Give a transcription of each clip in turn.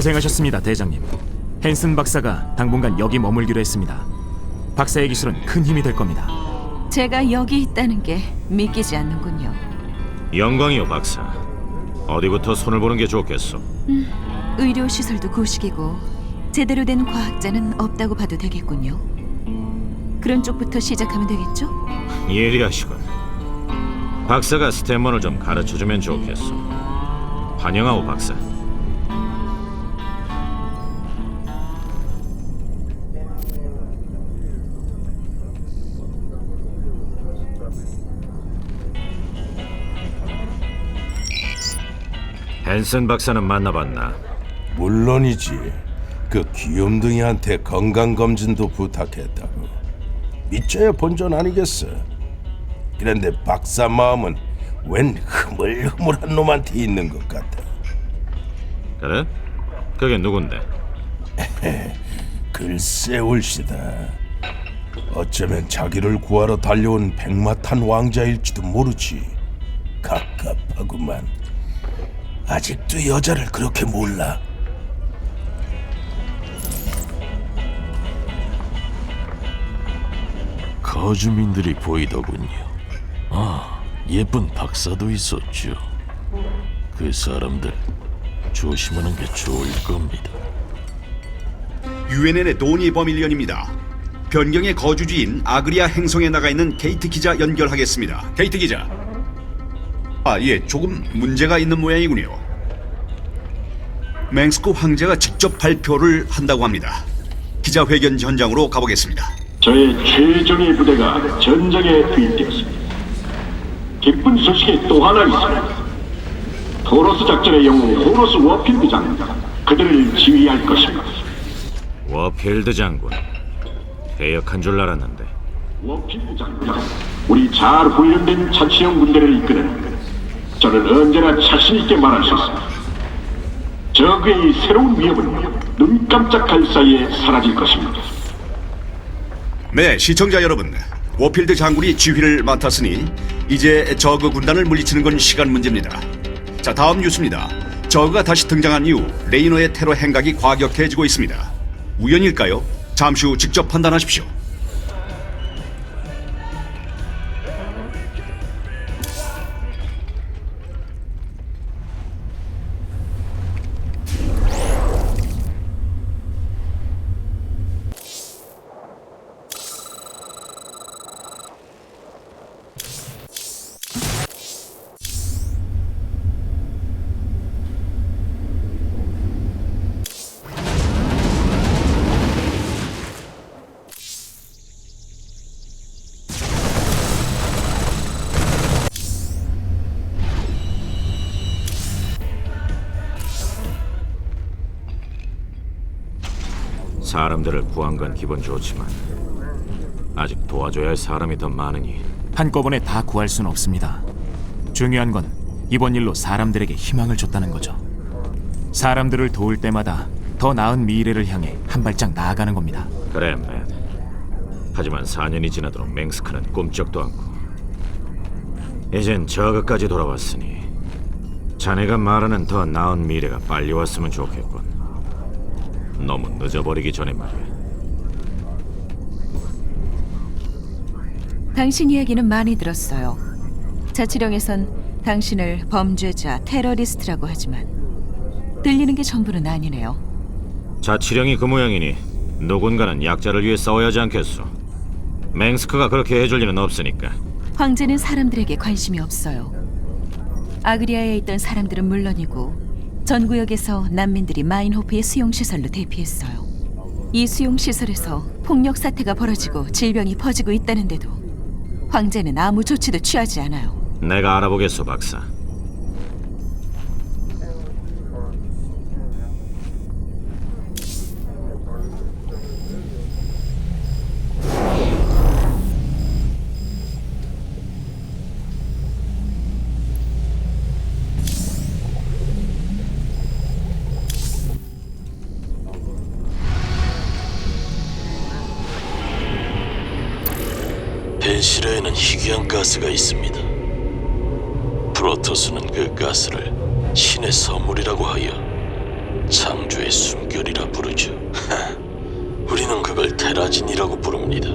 고생하셨습니다, 대장님. 헨슨 박사가 당분간 여기 머물기로 했습니다. 박사의 기술은 큰 힘이 될 겁니다. 제가 여기 있다는 게 믿기지 않는군요. 영광이요, 박사. 어디부터 손을 보는 게 좋겠어? 의료 시설도 고식이고 제대로 된 과학자는 없다고 봐도 되겠군요. 그런 쪽부터 시작하면 되겠죠? 예리하시군. 박사가 스탠먼을 좀 가르쳐주면 좋겠어. 환영하오, 박사. 헨슨 박사는 만나봤나? 물론이지. 그 귀염둥이한테 건강 검진도 부탁했다고. 믿져야 본전 아니겠어. 그런데 박사 마음은 웬 흐물흐물한 놈한테 있는 것 같아. 그래? 그게 누군데? 글쎄 올시다. 어쩌면 자기를 구하러 달려온 백마탄 왕자일지도 모르지. 갑갑하구만. 아직도 여자를 그렇게 몰라. 거주민들이 보이더군요. 아, 예쁜 박사도 있었죠. 그 사람들 조심하는 게 좋을 겁니다. UNN의 도니 버밀리언입니다. 변경의 거주지인 아그리아 행성에 나가 있는 게이트 기자 연결하겠습니다. 게이트 기자. 아, 예, 조금 문제가 있는 모양이군요. 맹스크 황제가 직접 발표를 한다고 합니다. 기자회견 현장으로 가보겠습니다. 저의 최정예 부대가 전장에 투입되었습니다. 기쁜 소식이 또 하나 있습니다. 토로스 작전의 영웅 호로스 워필드 장군 그들을 지휘할 것입니다. 워필드 장군. 퇴역한 줄 알았는데. 워필드 장군, 우리 잘 훈련된 자치형 군대를 이끄는 저는 언제나 자신 있게 말할 수 있습니다. 적의 새로운 위협은 눈 깜짝할 사이에 사라질 것입니다. 네, 시청자 여러분. 워필드 장군이 지휘를 맡았으니 이제 저그 군단을 물리치는 건 시간 문제입니다. 자, 다음 뉴스입니다. 저그가 다시 등장한 이후 레이너의 테러 행각이 과격해지고 있습니다. 우연일까요? 잠시 후 직접 판단하십시오. 사람들을 구한 건 기분 좋지만 아직 도와줘야 할 사람이 더 많으니 한꺼번에 다 구할 수는 없습니다. 중요한 건 이번 일로 사람들에게 희망을 줬다는 거죠. 사람들을 도울 때마다 더 나은 미래를 향해 한 발짝 나아가는 겁니다. 그래, 맨. 하지만 4년이 지나도록 맹스크는 꿈쩍도 않고 이젠 저그까지 돌아왔으니 자네가 말하는 더 나은 미래가 빨리 왔으면 좋겠군. 너무 늦어버리기 전에 말이야. 당신 이야기는 많이 들었어요. 자치령에선 당신을 범죄자, 테러리스트라고 하지만 들리는 게 전부는 아니네요. 자치령이 그 모양이니 누군가는 약자를 위해 싸워야 하지 않겠소. 맹스크가 그렇게 해줄 리는 없으니까. 황제는 사람들에게 관심이 없어요. 아그리아에 있던 사람들은 물론이고 전 구역에서 난민들이 마인호프의 수용시설로 대피했어요. 이 수용시설에서 폭력 사태가 벌어지고 질병이 퍼지고 있다는데도 황제는 아무 조치도 취하지 않아요. 내가 알아보겠소, 박사. 펜시라에는 희귀한 가스가 있습니다. 프로토스는 그 가스를 신의 선물이라고 하여 창조의 숨결이라 부르죠. 우리는 그걸 테라진이라고 부릅니다.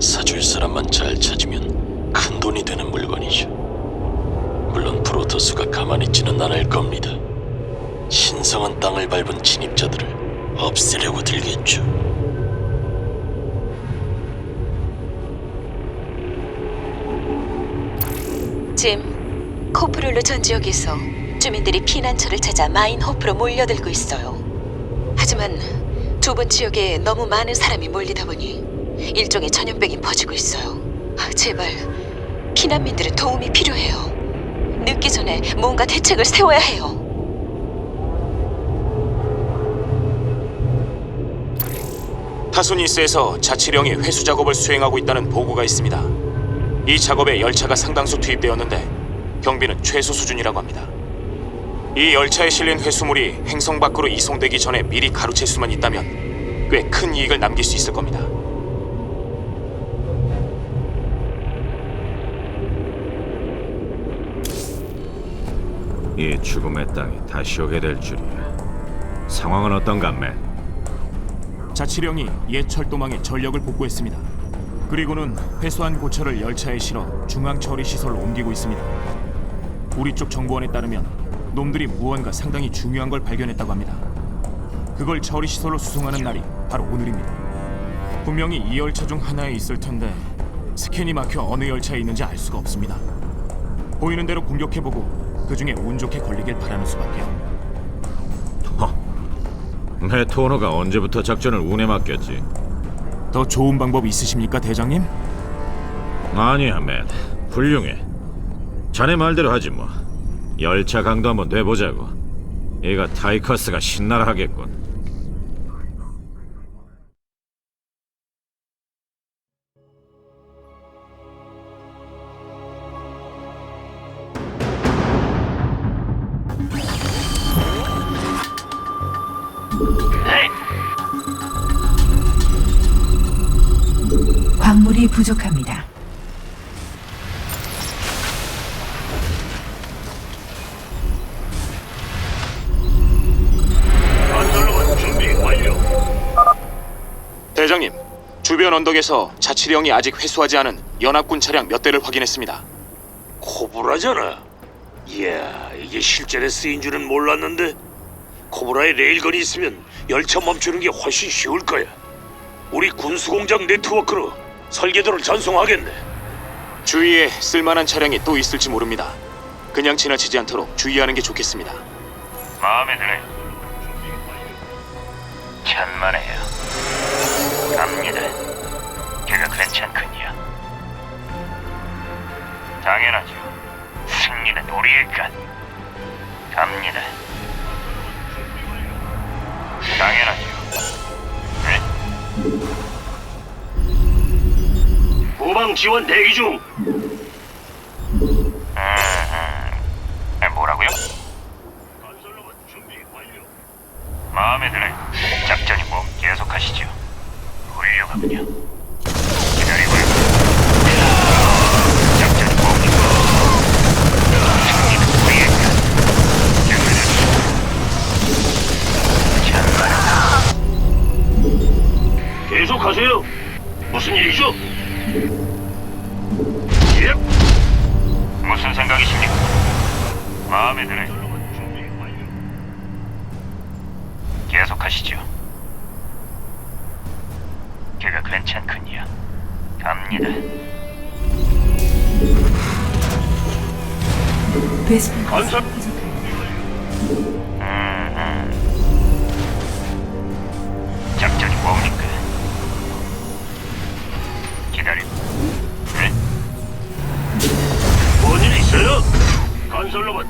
사줄 사람만 잘 찾으면 큰 돈이 되는 물건이죠. 물론 프로토스가 가만히 있지는 않을 겁니다. 신성한 땅을 밟은 진입자들을 없애려고 들겠죠. 짐, 코프룰루 전 지역에서 주민들이 피난처를 찾아 마인호프로 몰려들고 있어요. 하지만 두번 지역에 너무 많은 사람이 몰리다 보니 일종의 전염병이 퍼지고 있어요. 아, 제발 피난민들의 도움이 필요해요. 늦기 전에 뭔가 대책을 세워야 해요. 타소니스에서 자치령이 회수 작업을 수행하고 있다는 보고가 있습니다. 이 작업에 열차가 상당수 투입되었는데 경비는 최소 수준이라고 합니다. 이 열차에 실린 회수물이 행성 밖으로 이송되기 전에 미리 가로챌 수만 있다면 꽤 큰 이익을 남길 수 있을 겁니다. 이 죽음의 땅이 다시 오게 될 줄이야. 상황은 어떤가, 맨? 자치령이 옛 철도망에 전력을 복구했습니다. 그리고는 회수한 고철을 열차에 실어 중앙 처리 시설로 옮기고 있습니다. 우리 쪽 정보원에 따르면 놈들이 무언가 상당히 중요한 걸 발견했다고 합니다. 그걸 처리 시설로 수송하는 날이 바로 오늘입니다. 분명히 이 열차 중 하나에 있을 텐데 스캔이 막혀 어느 열차에 있는지 알 수가 없습니다. 보이는 대로 공격해보고 그 중에 운 좋게 걸리길 바라는 수밖에요. 메토너가 언제부터 작전을 운에 맡겼지? 더 좋은 방법 있으십니까, 대장님? 아니야, 맨. 훌륭해. 자네 말대로 하지 뭐. 열차 강도 한번 돼보자고. 얘가 타이커스가 신나라 하겠군. 광물이 부족합니다. 대장님, 주변 언덕에서 자치령이 아직 회수하지 않은 연합군 차량 몇 대를 확인했습니다. 코브라잖아. 이야, 이게 실전에 쓰인 줄은 몰랐는데 코브라에 레일건이 있으면 열차 멈추는 게 훨씬 쉬울 거야. 우리 군수공장 네트워크로 설계도를 전송하겠네. 주위에 쓸만한 차량이 또 있을지 모릅니다. 그냥 지나치지 않도록 주의하는 게 좋겠습니다. 마음에 드네. 천만에요. 갑니다. 걔가 괜찮군요. 당연하죠. 승리는 우리의 것. 갑니다. 당연하죠. 네? 후방 지원 대기 중. 마음에 드네. 계속하시죠. 걔가 괜찮군요. 갑니다. 베스핀 건설.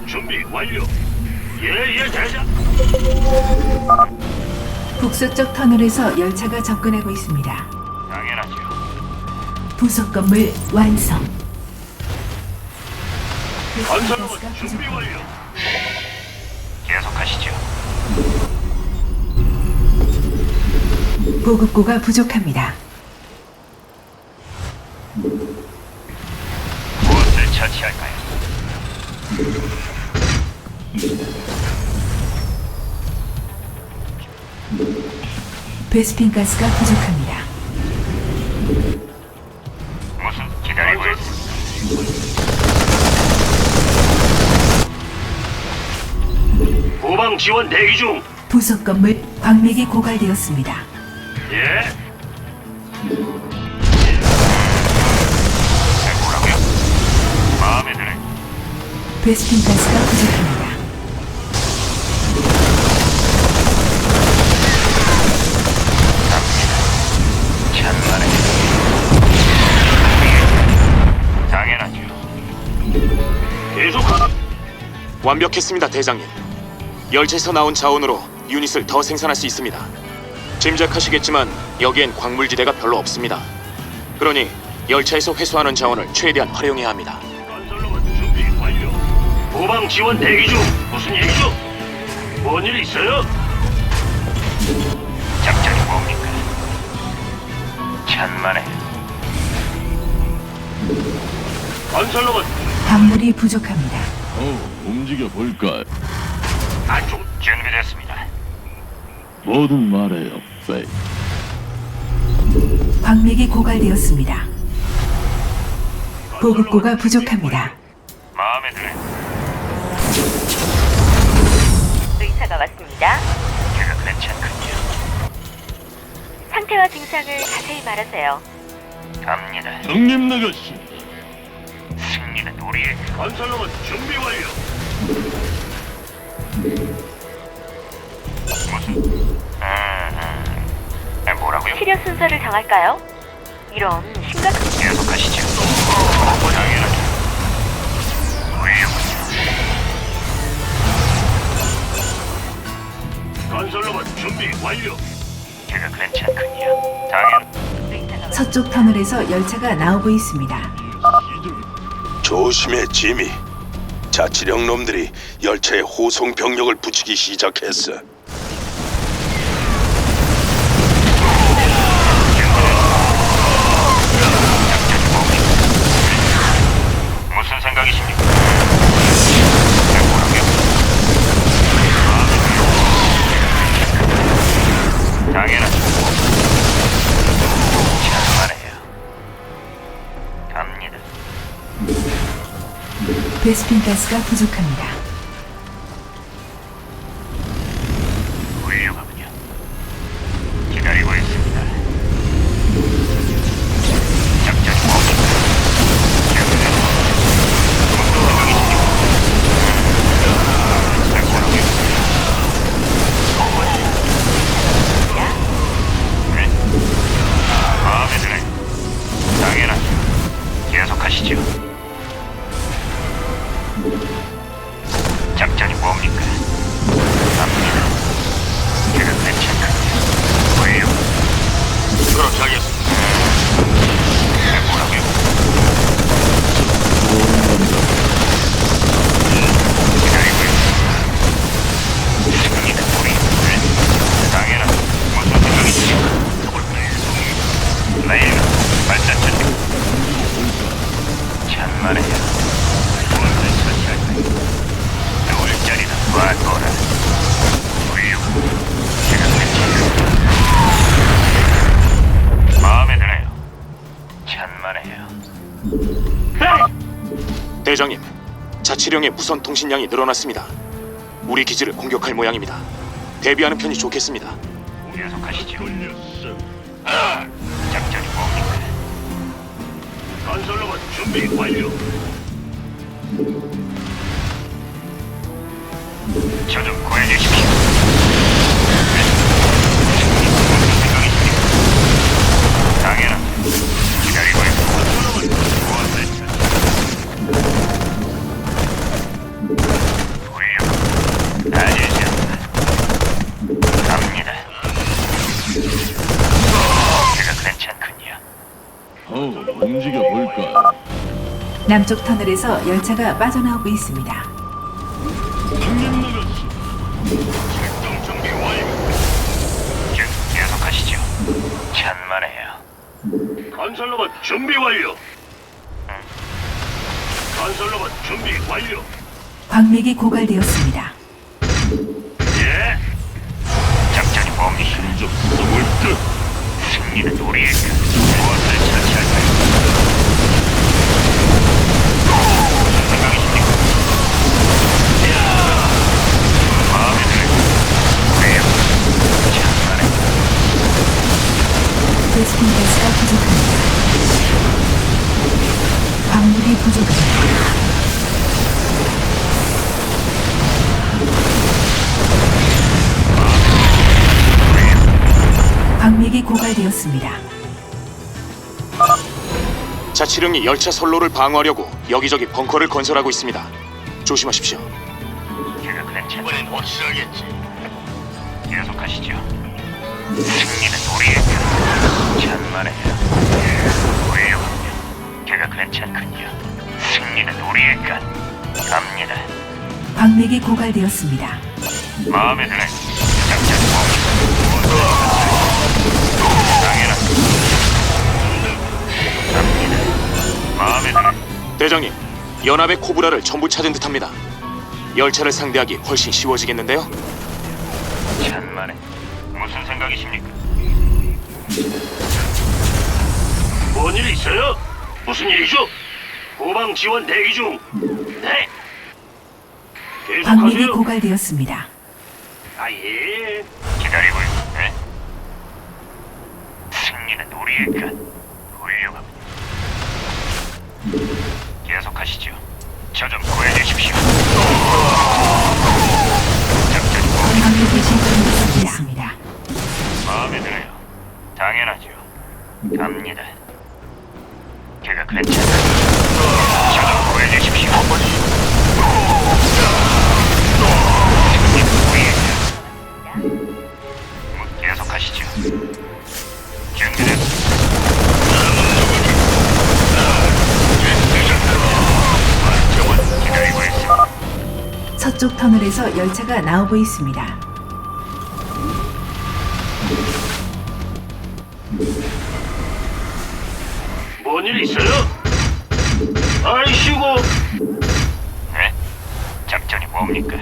준비 완료. 예예 대장. 북서쪽 터널에서 열차가 접근하고 있습니다. 당연하죠. 부속 건물 완성. 건설로봇 준비. 완료. 계속하시죠. 보급고가 부족합니다. 무엇을 처치할까요? 베스핀 가스가 부족합니다. 무슨 기다리고 있어? 후방 지원 대기 중. 부속 건물 광맥이 고갈되었습니다. 예. 뭐라고요? 마음에 드네. 베스핀 가스가 부족합니다. 완벽했습니다, 대장님. 열차에서 나온 자원으로 유닛을 더 생산할 수 있습니다. 짐작하시겠지만 여기엔 광물지대가 별로 없습니다. 그러니 열차에서 회수하는 자원을 최대한 활용해야 합니다. 준비 완료. 후방 지원 대기 중. 무슨 일이죠? 뭔 일 있어요? 작전이 뭡니까? 천만에. 건설로만 광물이 부족합니다. 움직여 볼까? 안쪽 준비됐습니다. 뭐든 말해요, 페이. 광맥이 고갈되었습니다. 보급고가 부족합니다. 마음에 드네. 의사가 왔습니다. 제가 괜찮군요. 상태와 증상을 자세히 말하세요. 갑니다. 형님 나가씨. 승리는 우리의 건설로만 준비 완료. 무슨? 음, 음. 아, 뭐라고요? 치료 순서를 정할까요? 이런 심각한 계속하시죠. 당연하죠. 왜요? 건설로만 준비 완료. 제가 괜찮군요. 당연. 서쪽 터널에서 열차가 나오고 있습니다. 조심해, 지미. 자치령 놈들이 열차에 호송 병력을 붙이기 시작했어. 베스핀 가스가 부족합니다. 자치령의 무선 통신량이 늘어났습니다. 우리 기지를 공격할 모양입니다. 대비하는 편이 좋겠습니다. 계속하시죠 아! 작전이 뭡니까? 건설로만 준비 완료 저좀 구해주십시오 남쪽 터널에서 열차가 빠져나오고 있습니다. 형님 나가씨. 출동 준비 완료. 계- 계속하시죠. 천만에요. 건설로봇 준비 완료. 건설로봇 준비 완료. 광맥이 고갈되었습니다. 예. 작전이 멈좀 써볼까? 승리는 우리의 것. 베스킨 가스가 부족합니다. 광물이 부족합니다. 광맥이 고갈되었습니다. 자치령이 열차 선로를 방어하려고 여기저기 벙커를 건설하고 있습니다. 조심하십시오. 제가 괜찮. 이번엔 확실하겠지. 계속하시죠. 승리는 우리의 것. 천만에요. 훌륭합니다. 제가 괜찮군요. 승리는 우리의 것. 갑니다. 광맥이 고갈되었습니다. 마음에 드네. 대장님, 연합의 코브라를 전부 찾은 듯합니다. 열차를 상대하기 훨씬 쉬워지겠는데요? 천만에. 무슨 생각이십니까? 뭔일 있어요? 무슨 일이죠? 후방 지원 대기 중. 네. 광맥이 계속하세요. 고갈되었습니다. 아 예. 기다리고 있네. 승리는 우리의 것. 훌륭합니다. 계속하시죠. 저 좀 구해주십시오. 작전 광맥이 실종되고 있습니다. 마음에 들어요. 당연하죠. 갑니다. 제가 괜찮아. 저좀 구해주십시오. 뭐, 계속하시죠. 준비됐습니다. 저번 기다리고 있습니다. 서쪽 터널에서 열차가 나오고 있습니다. 일 있어요? 아이씨고. 네? 작전이 뭡니까?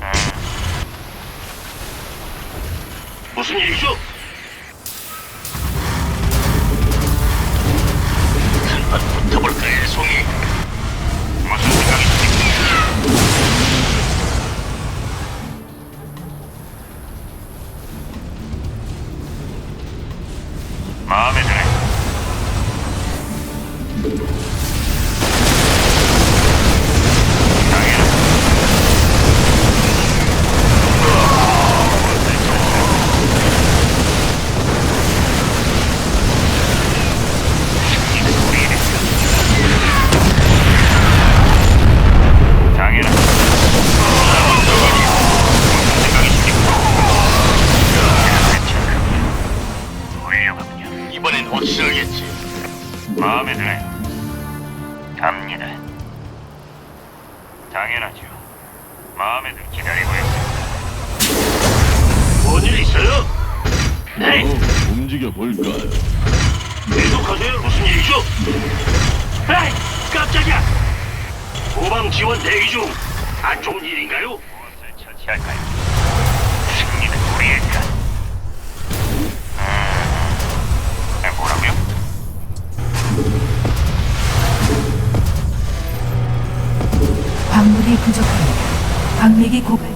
음. 무슨 일이죠? 광맥이 고갈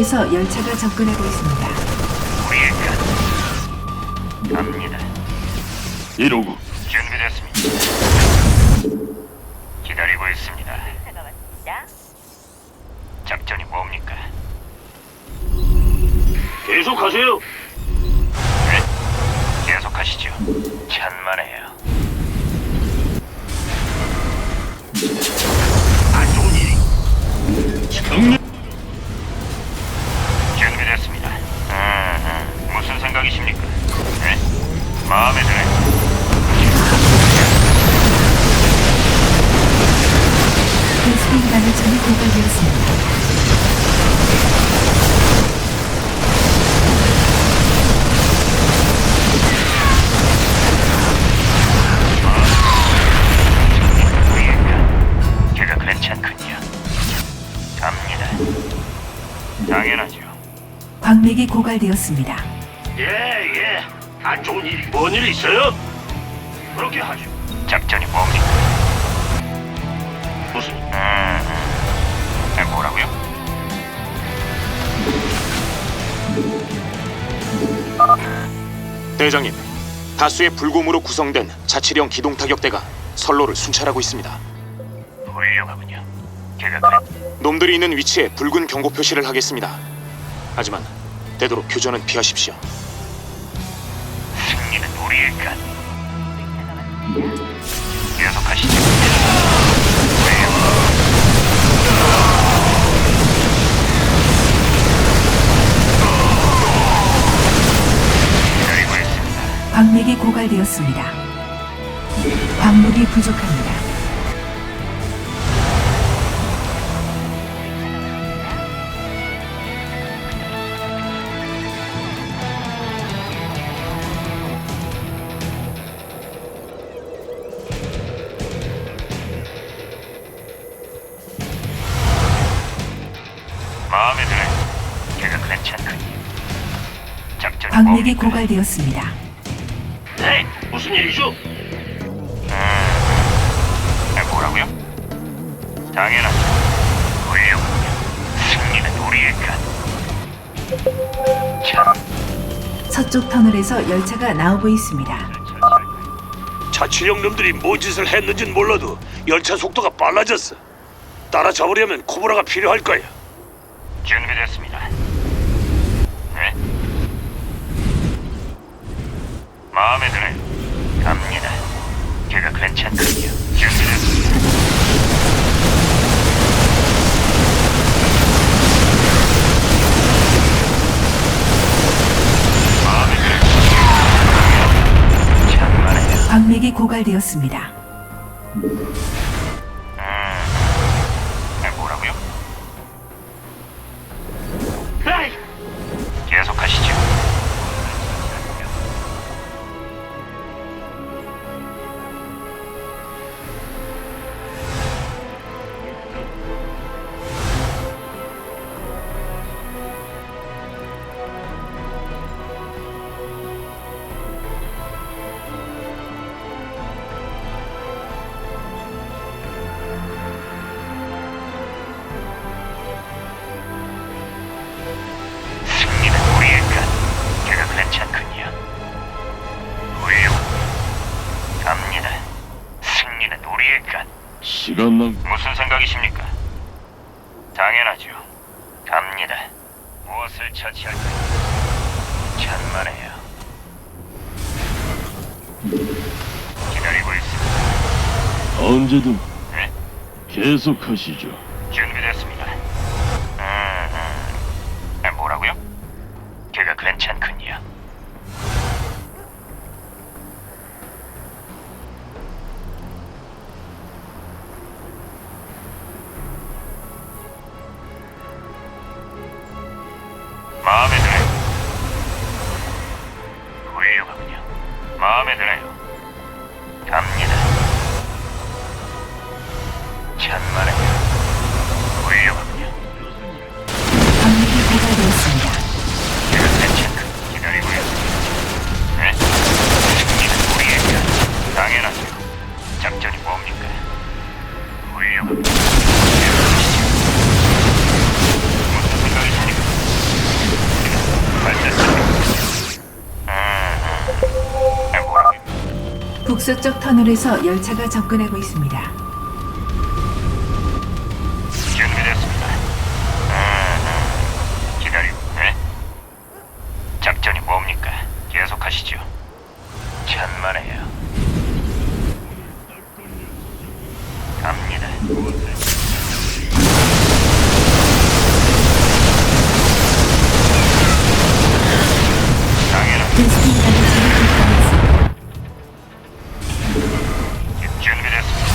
터널에서 열차가 접근하고 있습니다. 우리의. 갑니다. 이러고 준비됐습니다. 기다리고 있습니다. 작전이 뭡니까? 계속하세요. 되었습니다. 예, 예. 안 좋은 일이 뭔 일 있어요? 그렇게 하죠. 작전이 뭡니까? 무슨 음, 음. 네, 뭐라고요? 대장님, 다수의 불곰으로 구성된 자치령 기동 타격대가 선로를 순찰하고 있습니다. 훌륭하군요. 제가 그 놈들이 있는 위치에 붉은 경고 표시를 하겠습니다. 하지만 되도록 교전은 피하십시오. 승리는 우리의 것. 계속하시죠. 기다리고 있습니다. 광맥이 고갈되었습니다. 광물이 부족합니다. 광맥이 고갈되었습니다. 네, 무슨 일이죠? 네, 뭐라고요? 당연하죠. 훌륭하군요. 승리는 우리의 것. 참, 서쪽 터널에서 열차가 나오고 있습니다. 자치령 놈들이 뭔 짓을 했는진 몰라도 열차 속도가 빨라졌어. 따라잡으려면 코브라가 필요할 거야. 준비됐습니다. 네? 마음에 드네요. 갑니다. 제가 괜찮군요. 광맥이 고갈되었습니다. 시간 낭비 무슨 생각이십니까? 당연하죠. 갑니다. 무엇을 처치할까요? 천만에요. 기다리고 있습니다. 언제든 네? 계속하시죠. 터널에서 열차가 접근하고 있습니다. that.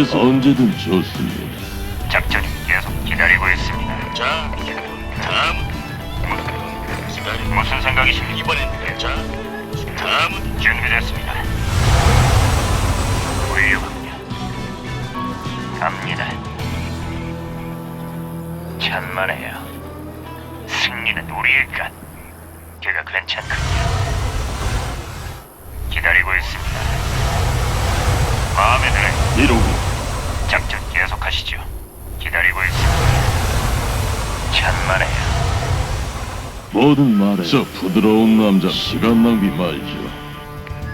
계속 언제든 좋습니다. 작전이 계속 기다리고 있습니다. 자, 다음 기다리 무슨 생각이십니까? 이번엔 자, 다음은 준비됐습니다. 훌륭합니다. 갑니다. 천만에요. 승리는 우리의 것. 걔가 괜찮군요. 기다리고 있습니다. 마음에 드네. 이러고 작전 계속하시죠. 기다리고 있습니다. 천만에요. 뭐든 말해. 저 부드러운 남자 시간 낭비 말죠.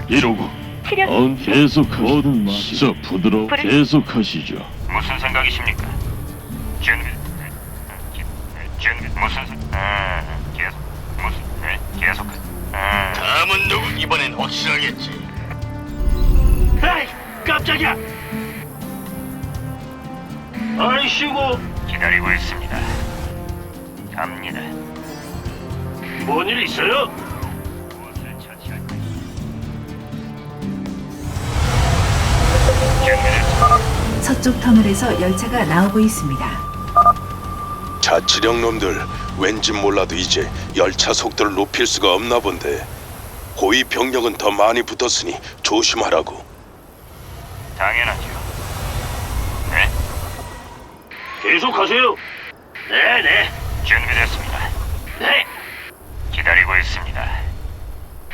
이러고 치료 언 계속 뭐든 말. 저 부드러 부르- 계속 하시죠. 무슨 생각이십니까? 준비. 준비 무슨 생? 아, 계속 무슨? 네, 계속. 아. 다음은 누구? 이번엔 확실하겠지. 에이, 깜짝이야. 아이씨고. 기다리고 있습니다. 갑니다. 뭔일 있어요? 무엇을 처치할까? 준비됐습니다. 서쪽 터널에서 열차가 나오고 있습니다. 자치령 놈들 왠지 몰라도 이제 열차 속도를 높일 수가 없나 본데 고위 병력은 더 많이 붙었으니 조심하라고. 당연하죠. 네? 계속하세요. 네, 네. 준비됐습니다. 네. 기다리고 있습니다.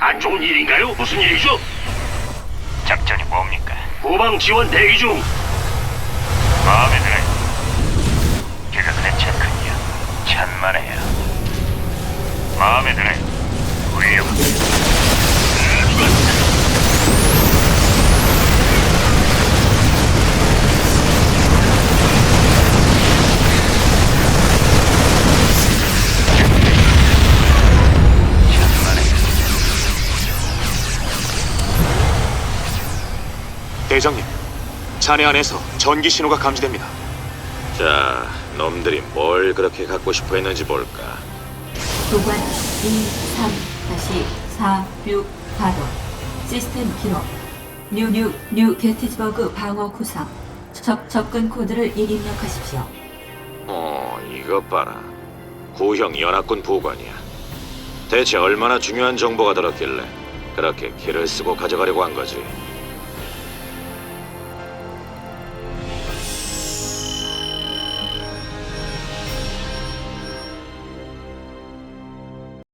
안 좋은 일인가요? 무슨 일이죠? 작전이 뭡니까? 후방 지원 대기 중. 마음에 드네. 걔가 괜찮군요. 천만에요. 마음에 드네. 훌륭 잔해 안에서 전기 신호가 감지됩니다. 자, 놈들이 뭘 그렇게 갖고 싶어 했는지 볼까. 도관 2, 3, 다시 4, 6, 가동. 시스템 기록. 뉴뉴 뉴 게티즈버그 방어 구상. 접, 접근 코드를 입력하십시오. 어, 이것 봐라. 구형 연합군 부관이야. 대체 얼마나 중요한 정보가 들었길래 그렇게 키를 쓰고 가져가려고 한 거지?